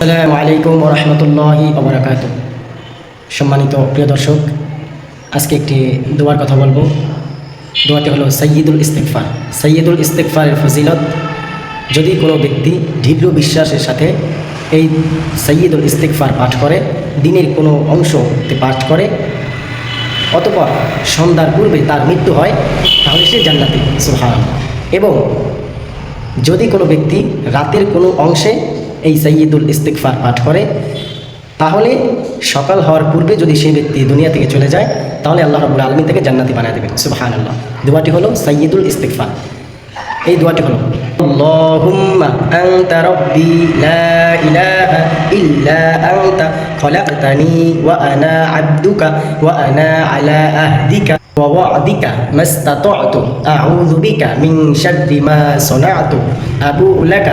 আসসালামু আলাইকুম রহমতুল্লাহি ওবরাকাত সম্মানিত প্রিয় দর্শক, আজকে একটি দোয়ার কথা বলব। দোয়াটি হলো সৈয়দুল ইস্তেকফার সৈয়দুল ইস্তেকফারের ফজিলত, যদি কোনো ব্যক্তি দৃঢ় বিশ্বাসের সাথে এই সৈয়দুল ইস্তেকফার পাঠ করে, দিনের কোনো অংশতে পাঠ করে, অতপর সন্ধ্যার পূর্বে তার মৃত্যু হয়, তাহলে সে জান্নাতি সুহান এবং যদি কোনো ব্যক্তি রাতের কোনো অংশে এই সৈয়দুল ইস্তিকফার পাঠ করে, তাহলে সকাল হওয়ার পূর্বে যদি সেই ব্যক্তি দুনিয়া থেকে চলে যায়, তাহলে আল্লাহ রবুল আলমী থেকে জান্নাতি বানিয়ে দেবেন। সুবাহান আল্লাহ দোয়াটি হলো সৈয়দুল ইস্তিকফার এই দোয়াটি হলো লাকা